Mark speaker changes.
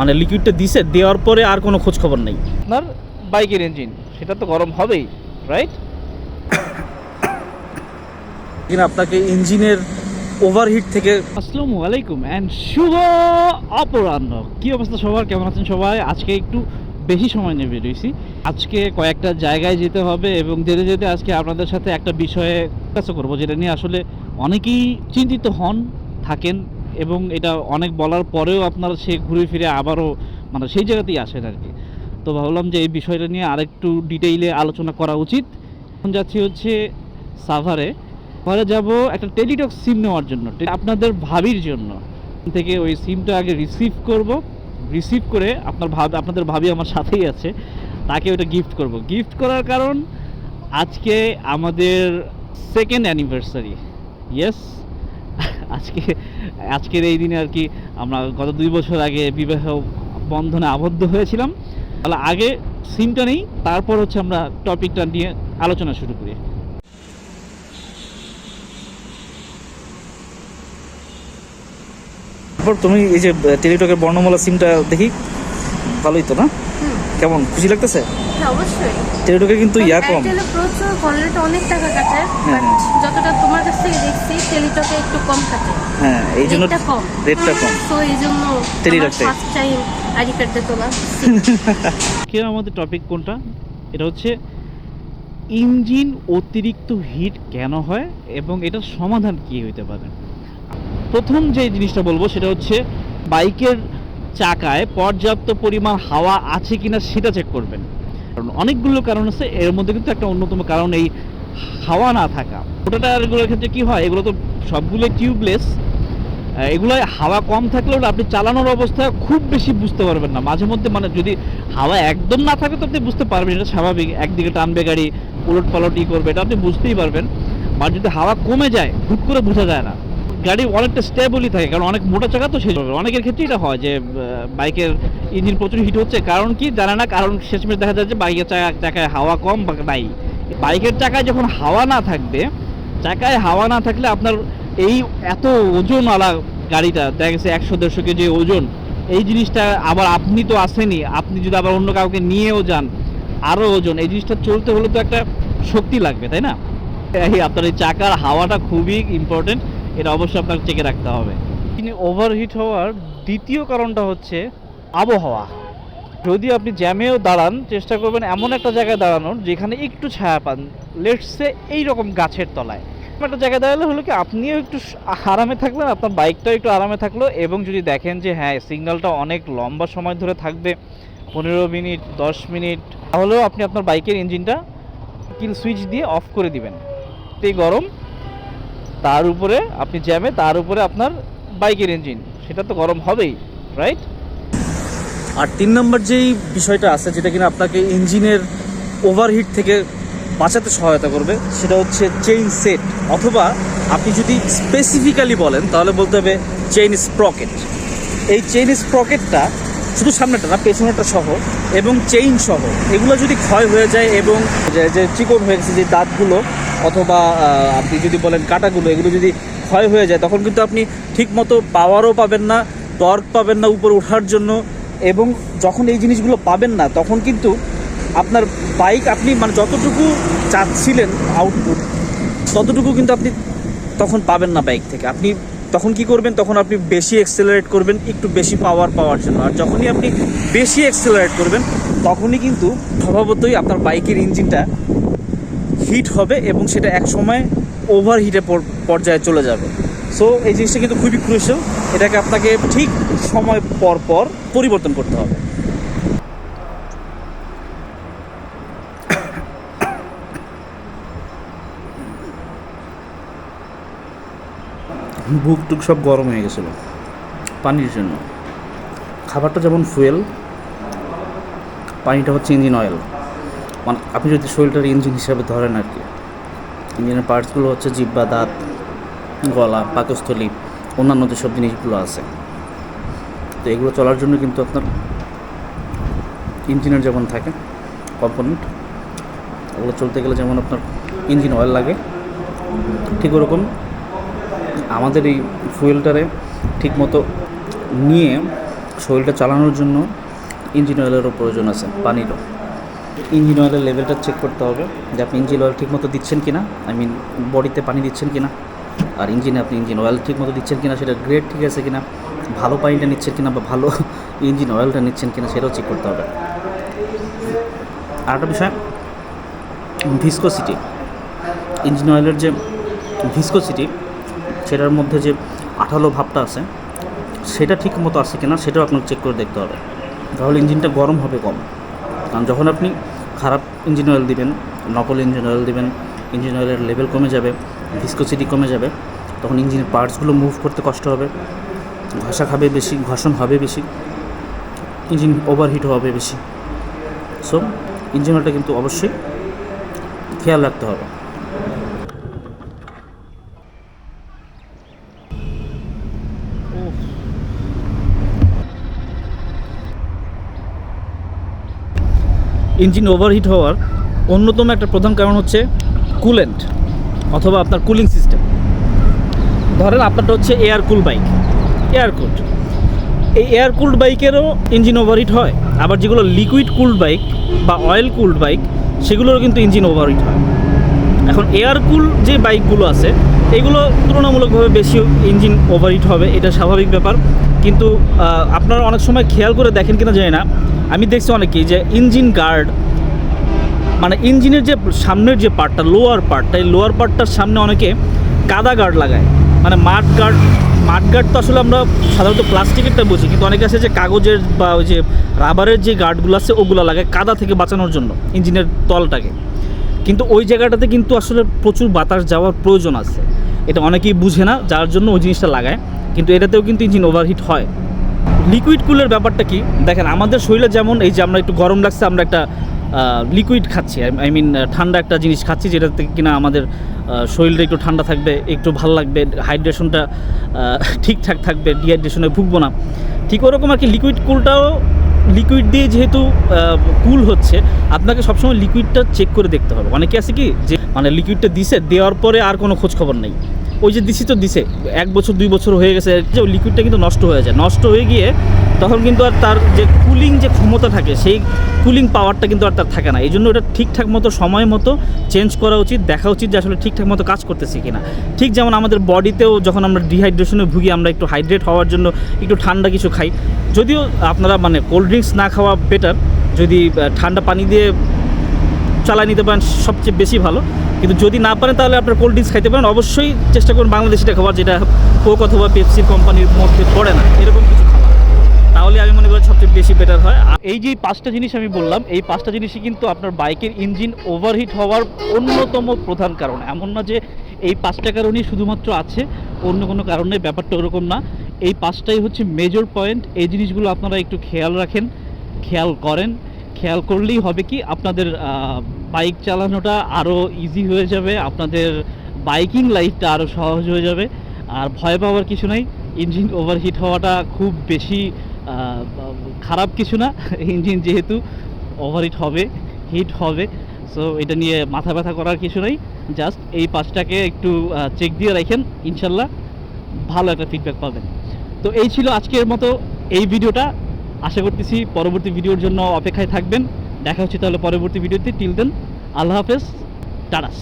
Speaker 1: মানে লিকুইডটা দিছে দেওয়ার পরে আর কোনো খোঁজ খবর নেই।
Speaker 2: আপনার বাইকের ইঞ্জিন সেটা তো গরম হবেই রাইট
Speaker 1: কিনা আপনাকে ইঞ্জিনের ওভারহিট থেকে
Speaker 2: আসসালামু আলাইকুম অ্যান্ড শুভ অপরাহ্ন। কি অবস্থা সবার? কেমন আছেন সবাই? আজকে একটু বেশি সময় নিয়ে বেরিয়েছি আজকে কয়েকটা জায়গায় যেতে হবে এবং যেতে যেতে আজকে আপনাদের সাথে একটা বিষয়ে কাছে করব যেটা নিয়ে আসলে অনেকেই চিন্তিত হন থাকেন। এবং এটা অনেক বলার পরেও আপনারা সে ঘুরে ফিরে আবারও মানে সেই জায়গাতেই আসেন আর কি। তো ভাবলাম যে এই বিষয়টা নিয়ে আরেকটু ডিটেইলে আলোচনা করা উচিত। এখন যাচ্ছি হচ্ছে সাভারে। পরে যাব একটা টেলিটক সিম নেওয়ার জন্য। আপনাদের ভাবির জন্য। থেকে ওই সিমটা আগে রিসিভ করব। রিসিভ করে আপনার ভাব আপনাদের ভাবি আমার সাথেই আছে। তাকে ওটা গিফট করব। গিফট করার কারণ আজকে আমাদের সেকেন্ড অ্যানিভার্সারি ইয়েস আজকে আজকের এই দিনে আর কি আমরা গত দুই বছর আগে বিবাহ বন্ধনে আবদ্ধ হয়েছিলাম। তাহলে আগে সিমটা নেই তারপর হচ্ছে আমরা টপিকটা নিয়ে আলোচনা শুরু করি।
Speaker 1: তারপর তুমি এই যে টেলিটকের বর্ণমালা সিমটা দেখি। ভালোই তো না? কেমন? খুশি লাগতেছে?
Speaker 3: হ্যাঁ অবশ্যই।
Speaker 1: টেলিটকে কিন্তু ইয়া কম।
Speaker 3: প্রচুর অনেক টাকা কাটে
Speaker 1: হ্যাঁ,
Speaker 3: থেকে দেখছি টেলিটকে একটু কম কাটে
Speaker 1: হ্যাঁ এই জন্য
Speaker 3: কম।
Speaker 1: রেটটা কম।
Speaker 3: তো এই জন্য
Speaker 1: টেলিটকটাই।
Speaker 3: ফার্স্ট টাইম আইডি কার্ডে তোলা।
Speaker 2: আজকে আমাদের টপিক কোনটা? এটা হচ্ছে ইঞ্জিন অতিরিক্ত হিট কেন হয় এবং এটার সমাধান কি হইতে পারে? প্রথম যে জিনিসটা বলব সেটা হচ্ছে বাইকের চাকায় পর্যাপ্ত পরিমাণ হাওয়া আছে কিনা সেটা চেক করবেন। কারণ অনেকগুলো কারণ আছে এর মধ্যে কিন্তু একটা অন্যতম কারণ এই হাওয়া না থাকা। ওটা টায়ারগুলোর ক্ষেত্রে কি হয়, এগুলো তো সবগুলো টিউবলেস এগুলোয় হাওয়া কম থাকলেও আপনি চালানোর অবস্থায় খুব বেশি বুঝতে পারবেন না। মাঝে মধ্যে মানে যদি হাওয়া একদম না থাকে তো আপনি বুঝতে পারবেন, এটা স্বাভাবিক। একদিকে টানবে গাড়ি উলট পালট ই করবে, এটা আপনি বুঝতেই পারবেন। আর যদি হাওয়া কমে যায়, হুট করে বোঝা যায় না। গাড়ি অনেকটা স্টেবলই থাকে, কারণ অনেক মোটা চাকা তো সেই অনেকের ক্ষেত্রে এটা হয় যে বাইকের ইঞ্জিন প্রচুর হিট হচ্ছে। কারণ কি? জানে না, কারণ শেষমেশ দেখা যায় যে বাইকের চাকা চাকায় হাওয়া কম বা নাই। বাইকের চাকায় যখন হাওয়া না থাকবে, চাকায় হাওয়া না থাকলে আপনার এই এত ওজনওয়ালা গাড়িটা, দেখা গেছে একশো, দেড়শো কেজি ওজন, এই জিনিসটা আবার আপনি তো আসেনি আপনি যদি আবার অন্য কাউকে নিয়েও যান আরও ওজন, এই জিনিসটা চলতে হলে তো একটা শক্তি লাগবে, তাই না? এই আপনার এই চাকার হাওয়াটা খুবই ইম্পর্টেন্ট এটা অবশ্যই আপনাকে চেকে রাখতে হবে। ওভারহিট হওয়ার দ্বিতীয় কারণটা হচ্ছে আবহাওয়া। যদি আপনি জ্যামেও দাঁড়ান, চেষ্টা করবেন এমন একটা জায়গায় দাঁড়ানোর যেখানে একটু ছায়া পান। লেটসে এই রকম গাছের তলায়। একটা জায়গায় দাঁড়ালে হলো কি, আপনিও একটু আরামে থাকলেন, আপনার বাইকটাও একটু আরামে থাকল এবং যদি দেখেন যে হ্যাঁ সিগন্যালটা অনেক লম্বা সময় ধরে থাকবে, পনেরো মিনিট, দশ মিনিট, তাহলেও আপনি আপনার বাইকের ইঞ্জিনটা কিল সুইচ দিয়ে অফ করে দিবেন। এই গরম, তার উপরে আপনি জ্যামে, তার উপরে আপনার বাইকের ইঞ্জিন সেটা তো গরম হবেই রাইট
Speaker 1: আর তিন নম্বর যেই বিষয়টা আছে, যেটা কিনা আপনাকে ইঞ্জিনের ওভারহিট থেকে বাঁচাতে সহায়তা করবে, সেটা হচ্ছে চেইন সেট অথবা আপনি যদি স্পেসিফিক্যালি বলেন, তাহলে বলতে হবে চেইন স্প্রকেট এই চেইন স্প্রকেটটা শুধু সামনেটা না পেছনেটা সহ এবং চেইন সহ, এগুলো যদি ক্ষয় হয়ে যায় এবং যে চিকন হয়ে গেছে যে দাঁতগুলো, অথবা আপনি যদি বলেন কাটাগুলো, এগুলো যদি ক্ষয় হয়ে যায়, তখন কিন্তু আপনি ঠিকমতো পাওয়ারও পাবেন না টর্ক পাবেন না উপরে ওঠার জন্য। এবং যখন এই জিনিসগুলো পাবেন না, তখন কিন্তু আপনার বাইক আপনি মানে যতটুকু চাচ্ছিলেন আউটপুট ততটুকু কিন্তু আপনি তখন পাবেন না বাইক থেকে। আপনি তখন কি করবেন? তখন আপনি বেশি এক্সেলারেট করবেন, একটু বেশি পাওয়ার পাওয়ার জন্য। আর যখনই আপনি বেশি এক্সেলারেট করবেন, তখনই কিন্তু স্বভাবতই আপনার বাইকের ইঞ্জিনটা হিট হবে এবং সেটা এক সময় ওভার হিটে পর্যায়ে চলে যাবে। সো এই জিনিসটা কিন্তু খুবই ক্রুশাল এটাকে আপনাকে ঠিক সময় পর পর পরিবর্তন করতে হবে। বুক টুক সব গরম হয়ে গেছিল পানির জন্য। খাবারটা যেমন ফুয়েল, পানিটা হচ্ছে ইঞ্জিন অয়েল মানে আপনি যদি শরীরটার ইঞ্জিন হিসাবে ধরেন আর কি ইঞ্জিনের পার্টসগুলো হচ্ছে জিব্বা, দাঁত গলা, পাকস্থলী, অন্যান্য যেসব জিনিসগুলো আছে। তো এগুলো চলার জন্য কিন্তু আপনার ইঞ্জিনের যেমন থাকে কম্পোনেন্ট ওগুলো চলতে গেলে যেমন আপনার ইঞ্জিন অয়েল লাগে। ঠিক ওরকম আমাদের এই ফুয়েলটারে ঠিকমতো নিয়ে
Speaker 2: শরীরটা চালানোর জন্য ইঞ্জিন অয়েলেরও প্রয়োজন আছে, পানিরও। ইঞ্জিন অয়েলের লেভেলটা চেক করতে হবে যে আপনি ইঞ্জিন অয়েল ঠিকমতো দিচ্ছেন কিনা আই মিন বডিতে পানি দিচ্ছেন কিনা। আর ইঞ্জিনে আপনি ইঞ্জিন অয়েল ঠিকমতো দিচ্ছেন কিনা সেটা গ্রেড ঠিক আছে কিনা, ভালো পানিটা নিচ্ছেন কিনা বা ভালো ইঞ্জিন অয়েলটা নিচ্ছেন কিনা সেটাও চেক করতে হবে। আর একটা বিষয় ভিসকোসিটি ইঞ্জিন অয়েলের যে ভিসকোসিটি সেটার মধ্যে যে আঠালো ভাবটা আছে, সেটা ঠিক মতো আছে কিনা সেটাও আপনাকে চেক করে দেখতে হবে। তাহলে ইঞ্জিনটা গরম হবে কম। কারণ যখন আপনি খারাপ ইঞ্জিন অয়েল দিবেন, নকল ইঞ্জিন অয়েল দিবেন, ইঞ্জিন অয়েলের লেভেল কমে যাবে ভিসকোসিটি কমে যাবে, তখন ইঞ্জিনের পার্টসগুলো মুভ করতে কষ্ট হবে, ঘষা খাবে বেশি, ঘর্ষণ হবে বেশি ইঞ্জিন ওভারহিট হবে বেশি। সো ইঞ্জিন অয়েলটা কিন্তু অবশ্যই খেয়াল রাখতে হবে। ইঞ্জিন ওভারহিট হওয়ার অন্যতম একটা প্রধান কারণ হচ্ছে কুলেন্ট অথবা আপনার কুলিং সিস্টেম ধরেন আপনারটা হচ্ছে air cool bike air cooled এই এয়ার কুলড বাইকেরও ইঞ্জিন ওভারহিট হয়, আবার যেগুলো লিকুইড কুলড বাইক বা অয়েল কুলড বাইক সেগুলোরও কিন্তু ইঞ্জিন ওভারহিট হয়। এখন এয়ার কুল যে বাইকগুলো আছে, এগুলো তুলনামূলকভাবে বেশি ইঞ্জিন ওভারহিট হবে, এটা স্বাভাবিক ব্যাপার। কিন্তু আপনারা অনেক সময় খেয়াল করে দেখেন কিনা জানি না। আমি দেখছি অনেকেই যে ইঞ্জিন গার্ড মানে ইঞ্জিনের যে সামনের যে পার্টটা লোয়ার পার্টটা এই লোয়ার পার্টটার সামনে অনেকে কাদা গার্ড লাগায়। মানে মাঠ গার্ড মাঠ গার্ড তো আসলে আমরা সাধারণত প্লাস্টিকেরটা বুঝি, কিন্তু অনেকে আছে যে কাগজের বা ওই যে রাবারের যে গার্ডগুলো আছে, ওগুলো লাগায় কাদা থেকে বাঁচানোর জন্য, ইঞ্জিনের তলটাকে। কিন্তু ওই জায়গাটাতে কিন্তু আসলে প্রচুর বাতাস যাওয়ার প্রয়োজন আছে। এটা অনেকেই বুঝে না, যার জন্য ওই জিনিসটা লাগায়, কিন্তু এটাতেও কিন্তু ইঞ্জিন ওভারহিট হয়। লিকুইড কুলের ব্যাপারটা কি? দেখেন, আমাদের শরীরে যেমন এই যে আমরা একটু গরম লাগছে, আমরা একটা লিকুইড খাচ্ছি। আই মিন ঠান্ডা একটা জিনিস খাচ্ছি যেটা থেকে কিনা আমাদের শরীরটা একটু ঠান্ডা থাকবে, একটু ভালো লাগবে হাইড্রেশনটা ঠিকঠাক থাকবে ডিহাইড্রেশনে ভুগবো না। ঠিক ওরকম আর কি লিকুইড কুলটাও লিকুইড দিয়ে যেহেতু কুল হচ্ছে, আপনাকে সবসময় লিকুইডটা চেক করে দেখতে হবে। অনেকে আছে কি, যে মানে লিকুইডটা দিছে, দেওয়ার পরে আর কোনো খোঁজ খবর নেই। ওই যে দিছি তো দিছে, এক বছর, দুই বছর হয়ে গেছে, যে ওই লিকুইডটা কিন্তু নষ্ট হয়ে যায়। নষ্ট হয়ে গিয়ে তখন কিন্তু আর তার যে কুলিং যে ক্ষমতা থাকে, সেই কুলিং পাওয়ারটা কিন্তু আর তার থাকে না। এই জন্য ওটা ঠিকঠাক মতো, সময় মতো চেঞ্জ করা উচিত, দেখা উচিত যে আসলে ঠিকঠাক মতো কাজ করতেছে কিনা। ঠিক যেমন আমাদের বডিতেও যখন আমরা ডিহাইড্রেশনে ভুগি, আমরা একটু হাইড্রেট হওয়ার জন্য একটু ঠান্ডা কিছু খাই। যদিও আপনারা মানে কোল্ড ড্রিঙ্কস না খাওয়া বেটার যদি ঠান্ডা পানি দিয়ে চালাই নিতে পারেন, সবচেয়ে বেশি ভালো। কিন্তু যদি না পারেন তাহলে আপনার কোল্ড ড্রিঙ্কস খাইতে পারেন। অবশ্যই চেষ্টা করুন বাংলাদেশিটা খাবার যেটা কোক অথবা পেপসি কোম্পানির মধ্যে পড়ে না। এরকম কিছু খাবার। তাহলে আমি মনে করি সবচেয়ে বেশি বেটার হয়। আর
Speaker 4: এই যে পাঁচটা জিনিস আমি বললাম, এই পাঁচটা জিনিসই কিন্তু আপনার বাইকের ইঞ্জিন ওভারহিট হওয়ার অন্যতম প্রধান কারণ। এমন না যে এই পাঁচটা কারণেই শুধুমাত্র আছে, অন্য কোনো কারণে ব্যাপারটা ওরকম না। এই পাঁচটাই হচ্ছে মেজর পয়েন্ট এই জিনিসগুলো আপনারা একটু খেয়াল রাখেন, খেয়াল করেন। খেয়াল করলেই হবে কি আপনাদের বাইক চালানোটা আরও ইজি হয়ে যাবে, আপনাদের বাইকিং লাইফটা আরও সহজ হয়ে যাবে। আর ভয় পাওয়ার কিছু নাই ইঞ্জিন ওভারহিট হওয়াটা খুব বেশি খারাপ কিছু না। ইঞ্জিন যেহেতু ওভারহিট হবে হিট হবে সো এটা নিয়ে মাথা ব্যথা করার কিছু নাই। জাস্ট এই পাঁচটাকে একটু চেক দিয়ে রাখেন, ইনশাল্লাহ ভালো একটা ফিডব্যাক পাবেন। তো এই ছিল আজকের মতো এই ভিডিওটা। আশা করতেছি পরবর্তী ভিডিওর জন্য অপেক্ষায় থাকবেন। দেখা হচ্ছে তাহলে পরবর্তী ভিডিওতে। টিল দেন আল্লাহ হাফেজ টাটাস